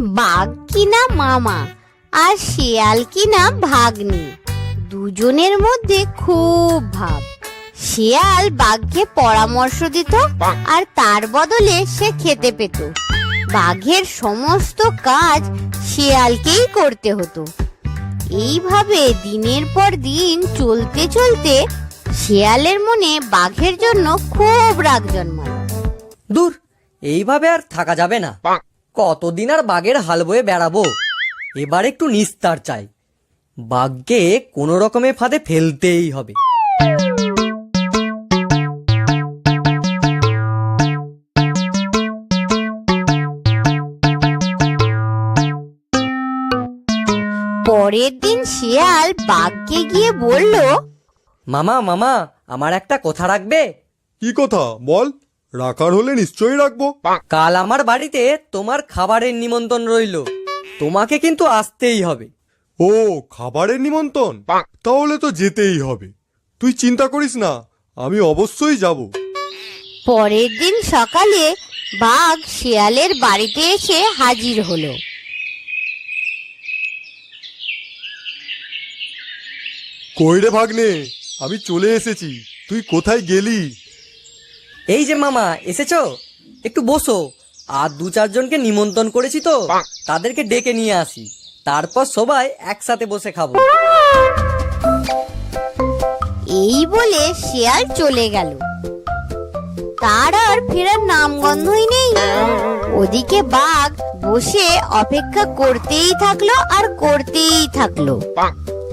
বাঘ কিনা মামা আর শিয়াল কিনা ভাগ্নি। দুজনের মধ্যে খুব ভাব। শেয়াল বাঘকে পরামর্শ দিত আর তার বদলে সে খেতে পেত। বাঘের সমস্ত কাজ শিয়ালকেই করতে হতো। এইভাবে দিনের পর দিন চলতে চলতে শিয়ালের মনে বাঘের জন্য খুব রাগ জন্মালো। দূর এইভাবে আর থাকা যাবে না। কতদিন আর বাঘের হাল বয়ে বেড়াবো? এবার একটু নিস্তার চাই। বাঘকে কোনো রকমে ফাঁদে ফেলতেই হবে। পরের দিন শিয়াল বাঘকে গিয়ে বলল মামা মামা আমার একটা কথা রাখবে? কি কথা? বল। রাখার হলে নিশ্চয়ই রাখব। কাল আমার বাড়িতে তোমার খাবারের নিমন্ত্রণ রইল। তোমাকে কিন্তু আসতেই হবে। ও খাবারের নিমন্ত্রণ? তাহলে তো যেতেই হবে। তুই চিন্তা করিস না আমি অবশ্যই যাব। পরের দিন সকালে বাঘ শিয়ালের বাড়িতে এসে হাজির হলো। কইরে ভাগ্নে? আমি চলে এসেছি। তুই কোথায় গেলি? এই যে মামা এসেছ? একটু বসো। আর দু চারজনকে নিমন্ত্রণ করেছি তো। তাদেরকে ডেকে নিয়ে আসি। তারপর সবাই একসাথে বসে খাব। এই বলে শিয়াল চলে গেল। তার আর ফেরার নামগন্ধই নেই। ওদিকে বাঘ বসে অপেক্ষা করতেই থাকল আর করতেই থাকল।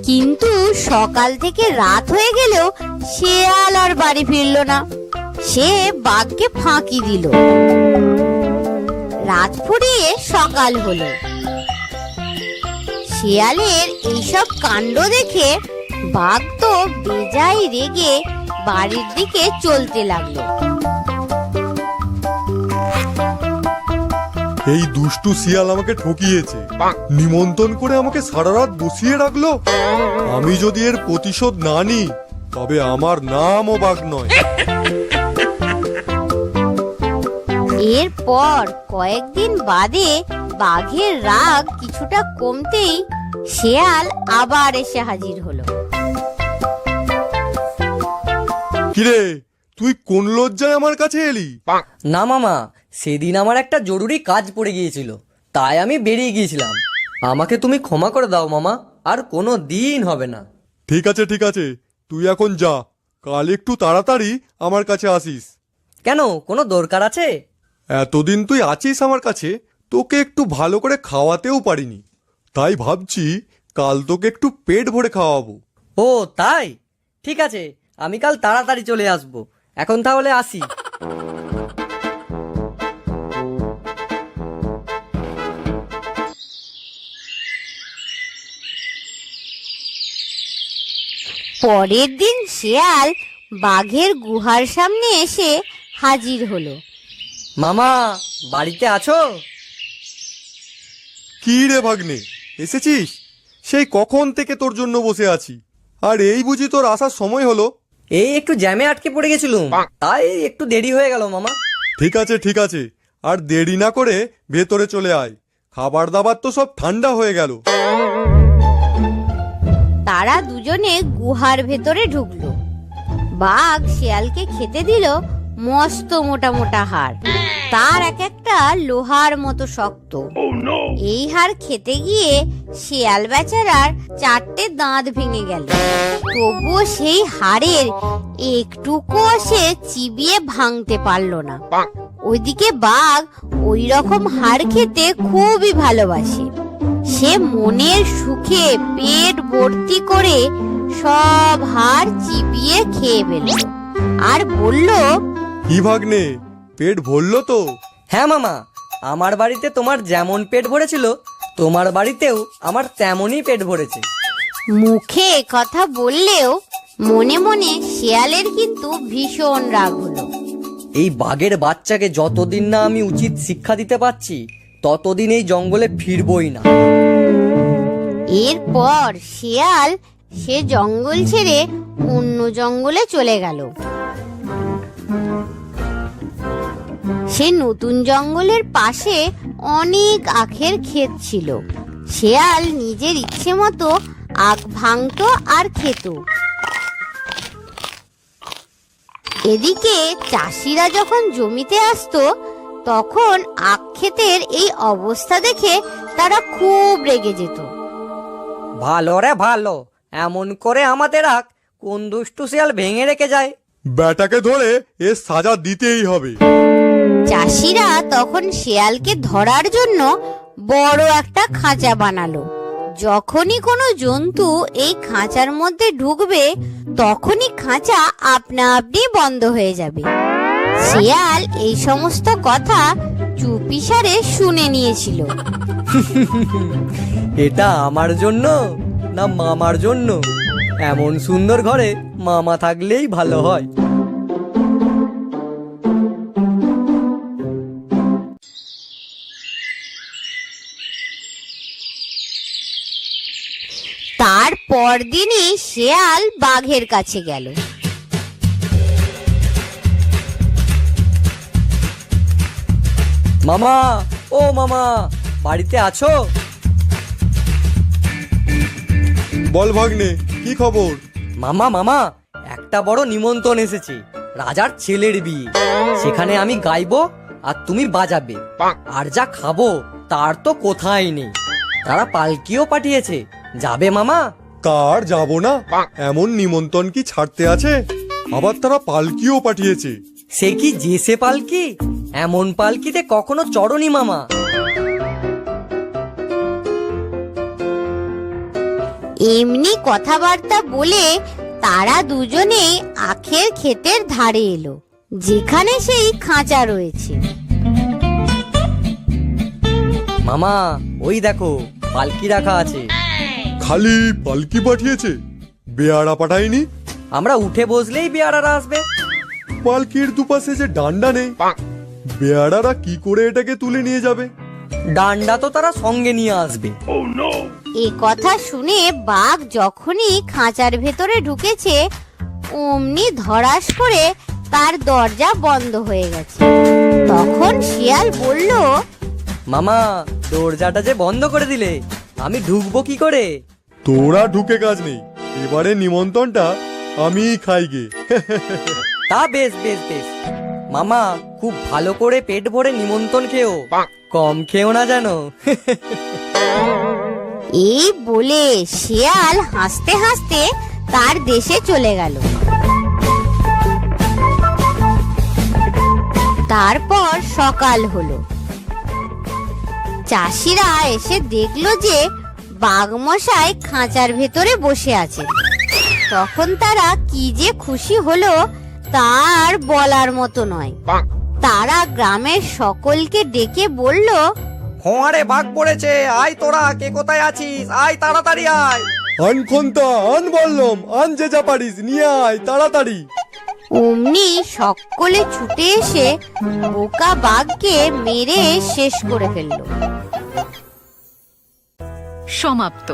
কিন্তু সকাল থেকে রাত হয়ে গেলেও শেয়াল আর বাড়ি ফিরলো না। সে বাঘকে ফাঁকি দিল। রাত ফুরিয়ে সকাল হলো। শিয়ালের এইসব কাণ্ড দেখে বাঘ তো বেজায় রেগে বাড়ির দিকে চলতে লাগল। এই দুষ্টু শিয়াল আমাকে ঠকিয়েছে। নিমন্ত্রণ করে আমাকে সারা রাত বসিয়ে রাখল। আমি যদি এর প্রতিশোধ না নিই, তবে আমার নামও বাঘ নয়। এরপর কয়েকদিন বাদে বাঘের রাগ কিছুটা কমতেই শেয়াল আবার এসে হাজির হলো। কিরে তুই কোন লজ্জায় আমার কাছে এলি? না মামা সেদিন আমার একটা জরুরি কাজ পড়ে গিয়েছিল তাই আমি বেরিয়ে গিয়েছিলাম। আমাকে তুমি ক্ষমা করে দাও মামা আর কোনো দিন হবে না। ঠিক আছে ঠিক আছে তুই এখন যা কাল একটু তাড়াতাড়ি আমার কাছে আসিস। কেন কোনো দরকার আছে? এতদিন তুই আছিস আমার কাছে তোকে একটু ভালো করে খাওয়াতেও পারিনি। তাই ভাবছি কাল তোকে একটু পেট ভরে খাওয়াবো। ও তাই? ঠিক আছে আমি কাল তাড়াতাড়ি চলে আসব। এখন তাহলে আসি। পরের দিন শিয়াল বাঘের গুহার সামনে এসে হাজির হলো। মামা বাড়িতে আছো? কি রে ভাগ্নে এসেছিস? সেই কখন থেকে তোর জন্য বসে আছি? আর এই বুঝি তোর আসার সময় হলো? এই একটু জ্যামে আটকে পড়ে গেছিলুম। তাই একটু দেরি হয়ে গেল মামা। ঠিক আছে ঠিক আছে। আর দেরি না করে ভেতরে চলে আয়। খাবার দাবার তো সব ঠান্ডা হয়ে গেল। তারা দুজনে গুহার ভেতরে ঢুকলো। বাঘ শিয়ালকে খেতে দিল মস্ত মোটা মোটা হাড়। তার এক একটা লোহার মতো শক্ত। এই হাড় খেতে গিয়ে শিয়াল বেচারার চারটে দাঁত ভেঙে গেল। তবুও সেই হাড়ের একটুকুও সে চিবিয়ে ভাঙতে পারল না। ওইদিকে বাঘ ওই রকম হাড় খেতে খুবই ভালোবাসে। সে মনের সুখে পেট ভর্তি করে সব হাড় চিবিয়ে খেয়ে ফেলল। আর বলল কি ভাগ্নে? পেট ভরলো তো। হ্যাঁ মামা আমার বাড়িতে তোমার যেমন পেট ভরেছিল তোমার বাড়িতেও আমার তেমনই পেট ভরেছে। মুখে কথা বললেও মনে মনে শিয়ালের কিন্তু ভীষণ রাগ হলো। এই বাঘের বাচ্চাকে যতদিন না আমি উচিত শিক্ষা দিতে পারছি ততদিন এই জঙ্গলে ফিরবই না। এরপর শিয়াল সে জঙ্গল ছেড়ে অন্য জঙ্গলে চলে গেল। সে নতুন জঙ্গলের পাশে অনেক আখের ক্ষেত ছিল। শেয়াল নিজের ইচ্ছে মতো আখ ভাঙতো আর খেত। এদিকে চাষিরা যখন জমিতে আসতো তখন আখ ক্ষেতের এই অবস্থা দেখে তারা খুব রেগে যেত। ভালো রে ভালো এমন করে আমাদের আখ কোন দুষ্টু শিয়াল ভেঙে রেখে যায়? ব্যাটাকে ধরে এর সাজা দিতেই হবে। চাষিরা তখন শেয়ালকে ধরার জন্য বড় একটা খাঁচা বানালো। যখনই কোনো জন্তু এই খাঁচার মধ্যে ঢুকবে, তখনই খাঁচা আপনা আপনি বন্ধ হয়ে যাবে। শিয়াল এই সমস্ত কথা চুপিসারে শুনে নিয়েছিল। এটা আমার জন্য না মামার জন্য? এমন সুন্দর ঘরে মামা থাকলেই ভালো হয়। তার পরদিনই শেয়াল বাঘের কাছে গেল। মামা ও মামা বাড়িতে আছো? বল ভাগ্নে কি খবর? মামা মামা একটা বড় নিমন্ত্রণ এসেছে রাজার ছেলের বিয়ে। সেখানে আমি গাইবো আর তুমি বাজাবে। আর যা খাব তার তো কোথায় নেই। তারা পালকিও পাঠিয়েছে যাবে মামা? কার যাব না? এমন নিমন্ত্রণ কি ছাড়তে আছে? আবার তারা পালকিও পাঠিয়েছে। সে কি জেসে পালকি? এমন পালকিতে কখনো চড়নি মামা? এমনি কথাবার্তা বলে তারা দুজনে আখের ক্ষেতের ধারে এলো যেখানে সেই খাঁচা রয়েছে। মামা ওই দেখো পালকি রাখা আছে। খালি পালকি পাঠিয়েছে। বেয়ারা পাঠায়নি। আমরা উঠে বসলেই বেয়ারারা আসবে। পালকির দুপাশে যে ডান্ডা নেই বেয়ারারা কি করে এটাকে তুলে নিয়ে যাবে? ডান্ডা তো তারা সঙ্গে নিয়ে আসবে। এ কথা শুনে বাঘ যখনই খাঁচার ভেতরে ঢুকেছে অমনি ধরাস করে তার দরজা বন্ধ হয়ে গেছে। তখন শিয়াল বলল মামা দরজাটা যে বন্ধ করে দিলে আমি ঢুকবো কি করে? তোরা ঢুকে কাজ নেই। এবারে নিমন্ত্রণটা আমিই খাই গে। তা বেশ বেশ বেশ। মামা খুব ভালো করে পেট ভরে নিমন্ত্রণ খেও। কম খেও না জানো এই বলে শিয়াল হাসতে হাসতে তার দেশে চলে গেল। তারপর সকাল হলো। চাষিরা এসে দেখল যে বাঘমশাই খাঁচার ভেতরে বসে আছেন। তখন তারা কি যে খুশি হলো তার বলার মতো নয়। তারা গ্রামের সকলকে ডেকে বলল ফোঁয়ারে বাঘ পড়েছে আয় তোরা কে কোথায় আছিস? আয় তাড়াতাড়ি আয়! আন খন্তা আন বললাম আন যে যা পারিস নিয়ে আয় তাড়াতাড়ি। অমনি সকলে ছুটে এসে বোকা বাঘকে মেরে শেষ করে ফেলল। সমাপ্ত।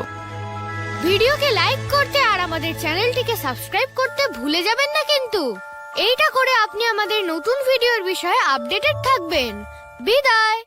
ভিডিওকে লাইক করতে আর আমাদের চ্যানেলটিকে সাবস্ক্রাইব করতে ভুলে যাবেন না কিন্তু। এইটা করে আপনি আমাদের নতুন ভিডিওর বিষয়ে আপডেটেড থাকবেন। বিদায়।